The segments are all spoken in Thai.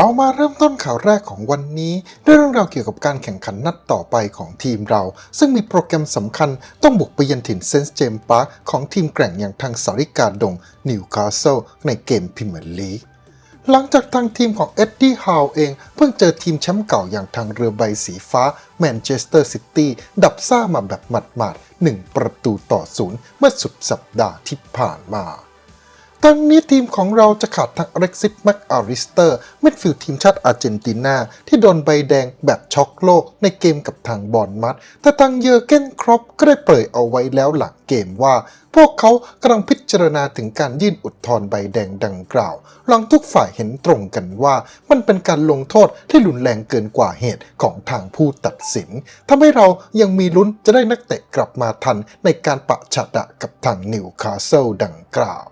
เรามาเริ่มต้นข่าวแรกของวันนี้ ด้วยเรื่องราวเกี่ยวกับการแข่งขันนัดต่อไปของทีมเรา ซึ่งมีโปรแกรมสำคัญต้องบุกไปยือนถิ่นเซนต์เจมส์พาร์คของทีมแกร่งอย่างทางสาริกาดงนิวคาสเซิลในเกมพรีเมียร์ลีกหลังจากทางทีมของเอ็ดดี้ฮาวเอง เพิ่งเจอทีมแชมป์เก่าอย่างทางเรือใบสีฟ้าแมนเชสเตอร์ซิตี้ดับซ่ามาแบบหมาดๆหนึ่งประตูต่อศูนย์เมื่อสุดสัปดาห์ที่ผ่านมา ทั้งนี้ทีมของเราจะขาดทางอเล็กซิสแม็กอาริสเตอร์มิดฟิลด์ทีมชาติอาร์เจนตินา ที่โดนใบแดงแบบช็อกโลกในเกมกับทางบอลมัด แต่ทางเยอร์เกนครอปก็ได้เปรยเอาไว้แล้วหลังเกมว่า พวกเขากำลังพิจารณาถึงการยื่นอุทธรณ์ใบแดงดังกล่าว หลังทุกฝ่ายเห็นตรงกันว่า มันเป็นการลงโทษที่รุนแรงเกินกว่าเหตุของทางผู้ตัดสินทำให้เรายังมีลุ้นจะได้นักเตะกลับมาทันในการปะฉะดะกับทางนิวคาสเซิลดังกล่าว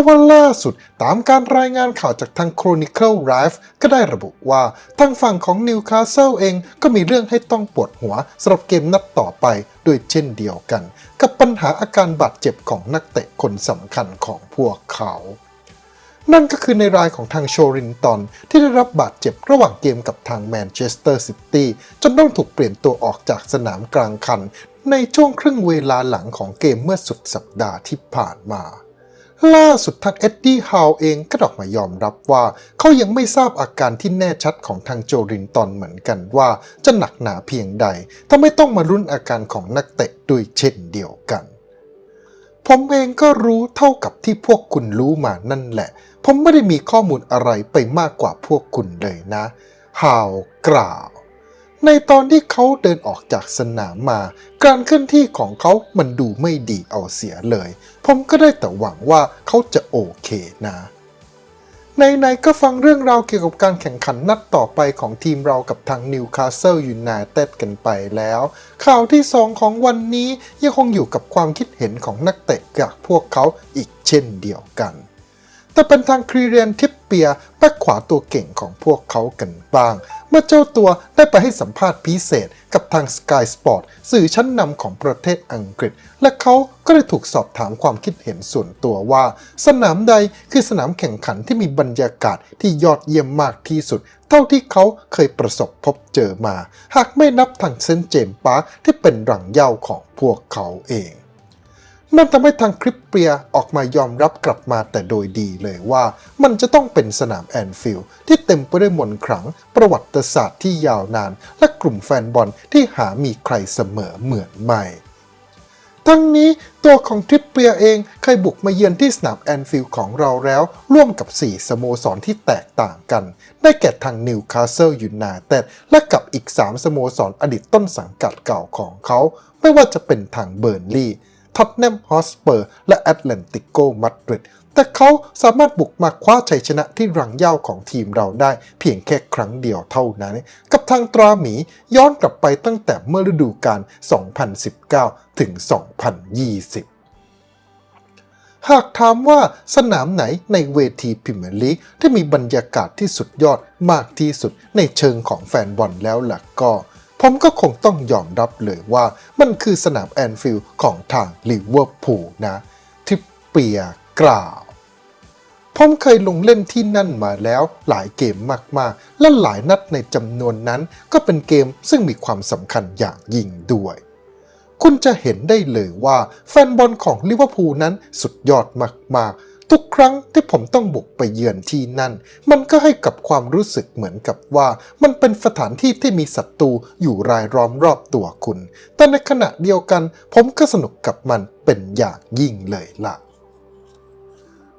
ทว่าล่าสุดตามการรายงานข่าวจากทาง Chronicle Live ก็ได้ระบุว่าทางฝั่งของนิวคาสเซิลเองก็มีเรื่องให้ต้องปวดหัวสำหรับเกมนัดต่อไปด้วยเช่นเดียวกัน กับปัญหาอาการบาดเจ็บของนักเตะคนสำคัญของพวกเขานั่นก็คือในรายของทางโชรินตันที่ได้รับบาดเจ็บระหว่างเกมกับทางแมนเชสเตอร์ซิตี้จนต้องถูกเปลี่ยนตัวออกจากสนามกลางคัน ในช่วงครึ่งเวลาหลังของเกมเมื่อสุดสัปดาห์ที่ผ่านมา ล่าสุดทางเอ็ดดี้ฮาวเองก็ออกมายอมรับว่าเขายังไม่ทราบอาการที่แน่ชัดของทางโจรินตันเหมือนกันว่าจะหนักหนาเพียงใดทำให้ต้องมารุ้นอาการของนักเตะด้วยเช่นเดียวกัน ผมเองก็รู้เท่ากับที่พวกคุณรู้มานั่นแหละ ผมไม่ได้มีข้อมูลอะไรไปมากกว่าพวกคุณเลยนะฮาวกล่าว ในตอนที่เขาเดินออกจากสนามมา การเคลื่อนที่ของเขามันดูไม่ดีเอาเสียเลย ผมก็ได้แต่หวังว่าเขาจะโอเคนะในๆก็ฟังเรื่องราวเกี่ยวกับการแข่งขันนัดต่อไปของทีมเรากับทางนิวคาสเซิลยูไนเต็ดกันไปแล้ว ข่าวที่ 2 ของวันนี้ยังคงอยู่กับความคิดเห็นของนักเตะจากพวกเขาอีกเช่นเดียวกัน แต่เป็นทางครีเรียนทิป ปียแบ็คขวาตัวเก่งของพวกเขากันบ้าง เมื่อเจ้าตัวได้ไปให้สัมภาษณ์พิเศษกับทาง Sky Sport สื่อชั้นนำของประเทศอังกฤษ และเขาก็ได้ถูกสอบถามความคิดเห็นส่วนตัวว่า สนามใดคือสนามแข่งขันที่มีบรรยากาศที่ยอดเยี่ยมมากที่สุด เท่าที่เขาเคยประสบพบเจอมา หากไม่นับทางเซนต์เจมส์ปาร์คที่เป็นรังเย้าของพวกเขาเอง นั่นทำให้ทางคริปเปียออกมายอมรับกลับมาแต่โดยดีเลยว่า มันจะต้องเป็นสนามแอนฟิลด์ที่เต็มไปด้วยมนต์ขลัง ประวัติศาสตร์ที่ยาวนาน และกลุ่มแฟนบอลที่หามีใครเสมอเหมือนไม่ ทั้งนี้ตัวของทริปเปียเองเคยบุกมาเยือนที่สนามแอนฟิลด์ของเราแล้ว ร่วมกับ 4 สโมสรที่แตกต่างกัน ได้แก่ทางนิวคาสเซิลยูไนเต็ดและกับอีก 3 สโมสรอดีตต้นสังกัดเก่าของเขา ไม่ว่าจะเป็นทางเบิร์นลีย์ ท็อตแนมฮอสเปอร์ และแอตแลนติโกมาดริดแต่เขาสามารถบุกมาคว้าชัยชนะที่รังเย้าของทีมเราได้เพียงแค่ครั้งเดียวเท่านั้น กับทางตราหมีย้อนกลับไปตั้งแต่เมื่อฤดูกาล 2019 ถึง 2020หากถามว่าสนามไหนในเวทีพรีเมียร์ลีกที่มีบรรยากาศที่สุดยอดมากที่สุดในเชิงของแฟนบอลแล้วล่ะก็ ผมก็คงต้องยอมรับเลยว่ามันคือสนามแอนฟิลด์ของทางลิเวอร์พูลนะทิปเปียกล่าว ผมเคยลงเล่นที่นั่นมาแล้วหลายเกมมากๆ และหลายนัดในจำนวนนั้นก็เป็นเกมซึ่งมีความสำคัญอย่างยิ่งด้วย คุณจะเห็นได้เลยว่าแฟนบอลของลิเวอร์พูลนั้นสุดยอดมากๆ ทุกครั้งที่ผมต้องบุกไปเยือนที่นั่น มันก็ให้กับความรู้สึกเหมือนกับว่า มันเป็นสถานที่ที่มีศัตรูอยู่รายล้อมรอบตัวคุณ แต่ในขณะเดียวกัน ผมก็สนุกกับมันเป็นอย่างยิ่งเลยล่ะ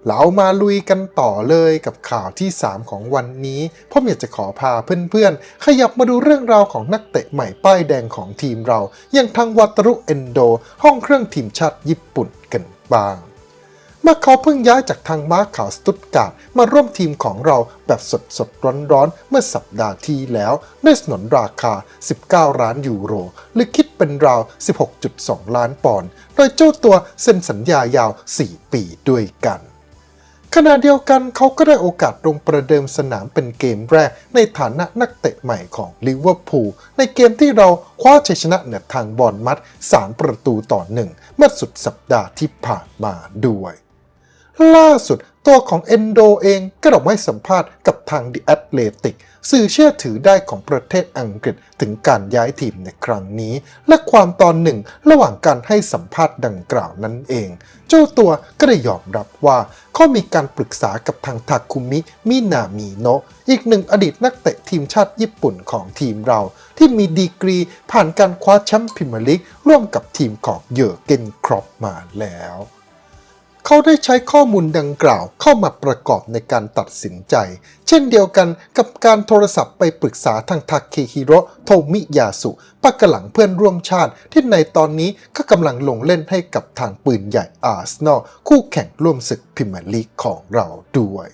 เรามาลุยกันต่อเลยกับข่าวที่ 3 ของวันนี้ผมอยากจะขอพาเพื่อนๆ ขยับมาดูเรื่องราวของนักเตะใหม่ป้ายแดงของทีมเรา อย่างทางวัตรุเอนโด ห้องเครื่องทีมชาติญี่ปุ่นกันบ้าง เมื่อเขาเพิ่งย้ายจากทางม้าขาวสตุตการ์ดมาร่วมทีมของเราแบบสดสดร้อนร้อนเมื่อสัปดาห์ที่แล้วด้วยสนนราคา 19 ล้านยูโร หรือคิดเป็นราว 16.2 ล้านปอนด์โดยเจ้าตัวเซ็นสัญญายาว 4 ปีด้วยกันขณะเดียวกันเขาก็ได้โอกาสลงประเดิมสนามเป็นเกมแรก ในฐานะนักเตะใหม่ของลิเวอร์พูลในเกมที่เราคว้าชัยชนะเหนือทางบอลมัด 3 ประตูต่อหนึ่งเมื่อสุดสัปดาห์ที่ผ่านมาด้วย ล่าสุดตัวของเอนโดเองก็ออกมาให้สัมภาษณ์กับทาง The Athletic สื่อเชื่อถือได้ของประเทศอังกฤษถึงการย้ายทีมในครั้งนี้ และความตอนหนึ่งระหว่างการให้สัมภาษณ์ดังกล่าวนั้นเอง เจ้าตัวก็ได้ยอมรับว่าเขามีการปรึกษากับทางทาคุมิ มินามิโนะอีกหนึ่งอดีตนักเตะทีมชาติญี่ปุ่นของทีมเรา ที่มีดีกรีผ่านการคว้าแชมป์พรีเมียร์ลีกร่วมกับทีมของเยอร์เกนครอปมาแล้ว เขาได้ใช้ข้อมูลดังกล่าวเข้ามาประกอบในการตัดสินใจ เช่นเดียวกันกับการโทรศัพท์ไปปรึกษาทางทาเคฮิโรโทมิยาสุปักกะหลังเพื่อนร่วมชาติ ที่ในตอนนี้ก็กำลังลงเล่นให้กับทางปืนใหญ่อาร์เซนอลคู่แข่งร่วมศึกพรีเมียร์ลีกของเราด้วย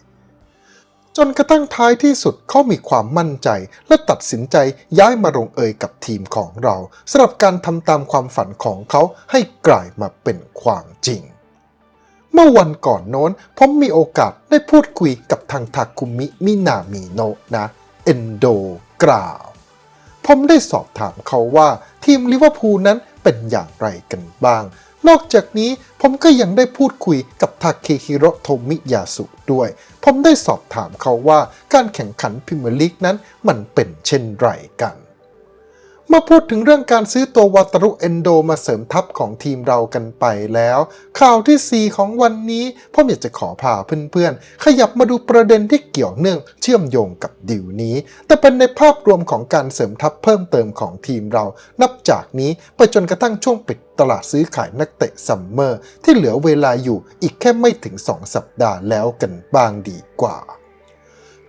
จนกระทั่งท้ายที่สุดเขามีความมั่นใจ และตัดสินใจย้ายมาลงเอยกับทีมของเราสำหรับการทำตามความฝันของเขาให้กลายมาเป็นความจริง มื่อวันก่อนโน้น ผมมีโอกาสได้พูดคุยกับทางทาคุมิมินามิโนะนะเอนโดกล่าว ผมได้สอบถามเขาว่าทีมลิเวอร์พูลนั้นเป็นอย่างไรกันบ้าง นอกจากนี้ผมก็ยังได้พูดคุยกับทาเคฮิโรโทมิยาสุด้วย ผมได้สอบถามเขาว่าการแข่งขันพรีเมียร์ลีกนั้นมันเป็นเช่นไรกัน มาพูดถึงเรื่องการซื้อตัววาตรุเอนโดมาเสริมทัพของทีมเรากันไปแล้ว ข่าวที่ 4 ของวันนี้ผมอยากจะขอพาเพื่อนๆ ขยับมาดูประเด็นที่เกี่ยวเนื่องเชื่อมโยงกับดิวนี้ แต่เป็นในภาพรวมของการเสริมทัพเพิ่มเติมของทีมเรา นับจากนี้ไปจนกระทั่งช่วงปิดตลาดซื้อขายนักเตะซัมเมอร์ ที่เหลือเวลาอยู่อีกแค่ไม่ถึง 2 สัปดาห์แล้วกันบ้างดีกว่า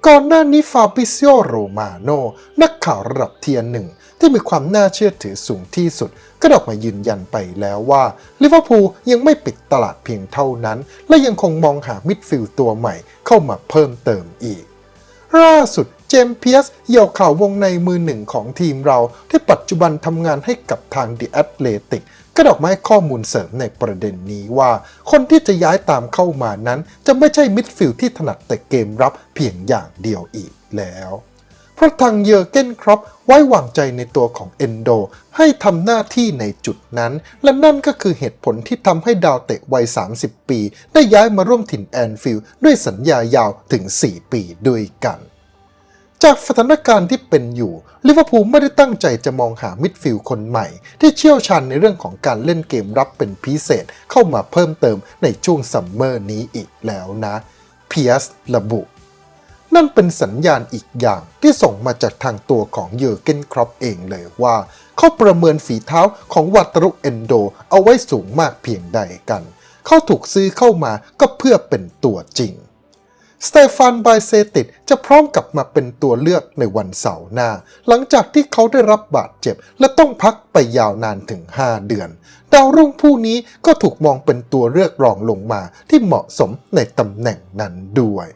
ก่อนหน้านี้ฟาบิซิโอโรมาโนนักข่าวระดับเทียร์หนึ่ง ที่มีความน่าเชื่อถือสูงที่สุด ก็ออกมายืนยันไปแล้วว่าลิเวอร์พูลยังไม่ปิดตลาดเพียงเท่านั้น และยังคงมองหามิดฟิลด์ตัวใหม่เข้ามาเพิ่มเติมอีก ล่าสุดเจมส์เพียสเหยี่ยวข่าววงในมือหนึ่งของทีมเรา ที่ปัจจุบันทำงานให้กับทาง The Athletic ก็ดอกไม้ข้อมูลเสริมในประเด็นนี้ว่า คนที่จะย้ายตามเข้ามานั้น จะไม่ใช่มิดฟิลด์ที่ถนัดแต่เกมรับเพียงอย่างเดียวอีกแล้ว ราะทางเยอร์เกนครอปไว้วางใจในตัวของเอนโด ให้ทำหน้าที่ในจุดนั้น และนั่นก็คือเหตุผลที่ทำให้ดาวเตะวัย 30 ปี ได้ย้ายมาร่วมถิ่นแอนฟิลด์ด้วยสัญญายาวถึง 4 ปีด้วยกัน จากสถานการณ์ที่เป็นอยู่ลิเวอร์พูลไม่ได้ตั้งใจจะมองหามิดฟิลด์คนใหม่ ที่เชี่ยวชาญในเรื่องของการเล่นเกมรับเป็นพิเศษเข้ามาเพิ่มเติมในช่วงซัมเมอร์นี้อีกแล้วนะเพียสระบุ นั่นเป็นสัญญาณอีกอย่างที่ส่งมาจากทางตัวของเยอร์เกนครอปเองเลยว่า เขาประเมินฝีเท้าของวัตรุเอนโดเอาไว้สูงมากเพียงใดกัน เขาถูกซื้อเข้ามาก็เพื่อเป็นตัวจริงสเตฟานไบเซติดจะพร้อมกลับมาเป็นตัวเลือกในวันเสาร์หน้า หลังจากที่เขาได้รับบาดเจ็บ และต้องพักไปยาวนานถึง 5 เดือน ดาวรุ่งผู้นี้ก็ถูกมองเป็นตัวเลือกรองลงมาที่เหมาะสมในตำแหน่งนั้นด้วย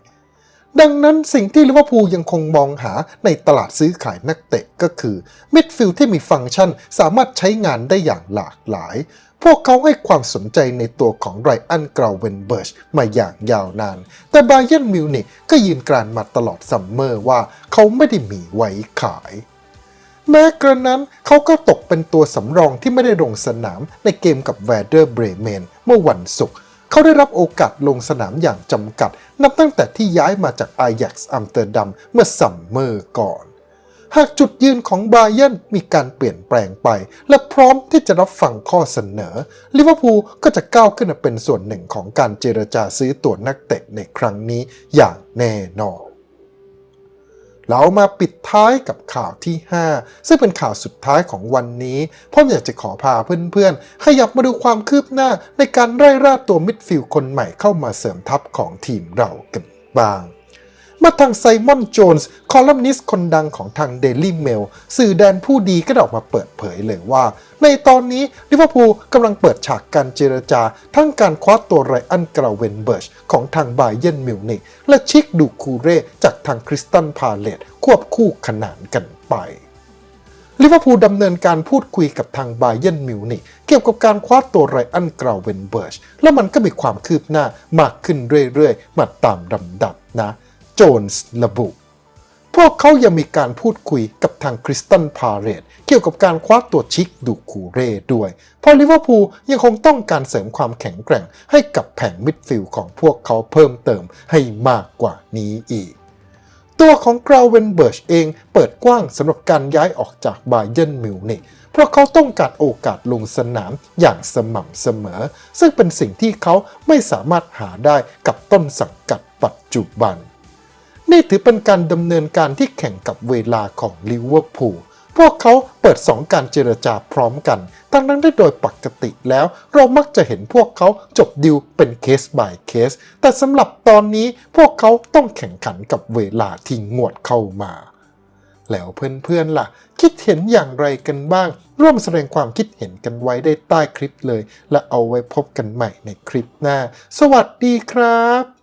ดังนั้นสิ่งที่ลิเวอร์พูลยังคงมองหาในตลาดซื้อขายนักเตะก็คือมิดฟิลด์ที่มีฟังก์ชันสามารถใช้งานได้อย่างหลากหลาย พวกเขาให้ความสนใจในตัวของไรอันกราวเวนเบิร์ชมาอย่างยาวนาน แต่บาเยนมิวนิกก็ยืนกรานมาตลอดซัมเมอร์ว่าเขาไม่ได้มีไว้ขายแม้กระนั้นเขาก็ตกเป็นตัวสำรองที่ไม่ได้ลงสนามในเกมกับแวเดอร์เบรเมน เมื่อวันศุกร์ เขาได้รับโอกาสลงสนามอย่างจำกัด นับตั้งแต่ที่ย้ายมาจากอายักซ์อัมสเตอร์ดัมเมื่อซัมเมอร์ก่อน หากจุดยืนของบาเยนมีการเปลี่ยนแปลงไป และพร้อมที่จะรับฟังข้อเสนอ ลิเวอร์พูลก็จะก้าวขึ้นมาเป็นส่วนหนึ่งของการเจรจาซื้อตัวนักเตะในครั้งนี้อย่างแน่นอน เรามาปิดท้ายกับข่าวที่ 5 ซึ่งเป็นข่าวสุดท้ายของวันนี้ผมอยากจะขอพาเพื่อนๆ ขยับมาดูความคืบหน้าในการไล่ล่าตัวมิดฟิลด์คนใหม่เข้ามาเสริมทัพของทีมเรากันบ้าง มาทางไซมอนโจนส์คอลัมนิสต์คนดังของทาง Daily Mail สื่อแดนผู้ดีก็ได้ออกมาเปิดเผยเลยว่า ในตอนนี้ลิเวอร์พูลกำลังเปิดฉากการเจรจา ทั้งการคว้าตัวไรอันกราเวนเบิร์ชของทางบาเยนมิวนิกและชิกดูคูเร่จากทางคริสตันพาเลตควบคู่ขนานกันไปลิเวอร์พูลดำเนินการพูดคุยกับทางบาเยนมิวนิกเกี่ยวกับการคว้าตัวไรอันกราเวนเบิร์ช และมันก็มีความคืบหน้ามากขึ้นเรื่อยๆ มาตามลำดับนะ โจนส์ระบุ พวกเขายังมีการพูดคุยกับทางคริสตันพาเรตเกี่ยวกับการคว้าตัวชิกดูคูเร่ด้วย เพราะลิเวอร์พูลยังคงต้องการเสริมความแข็งแกร่งให้กับแผงมิดฟิลด์ของพวกเขาเพิ่มเติมให้มากกว่านี้อีกตัวของกราวเวนเบิร์ชเองเปิดกว้างสำหรับการย้ายออกจากบาเยนมิวนิกเพราะเขาต้องการโอกาสลงสนามอย่างสม่ำเสมอ ซึ่งเป็นสิ่งที่เขาไม่สามารถหาได้กับต้นสังกัดปัจจุบัน นี่ถือเป็นการดำเนินการที่แข่งกับเวลาของลิเวอร์พูลพวกเขาเปิดสองการเจรจาพร้อมกัน ทั้งนั้นได้โดยปกติแล้ว เรามักจะเห็นพวกเขาจบดิวเป็นเคส by เคส แต่สำหรับตอนนี้พวกเขาต้องแข่งขันกับเวลาที่งวดเข้ามา แล้วเพื่อนๆล่ะ คิดเห็นอย่างไรกันบ้าง ร่วมแสดงความคิดเห็นกันไว้ได้ใต้คลิปเลย และเอาไว้พบกันใหม่ในคลิปหน้า สวัสดีครับ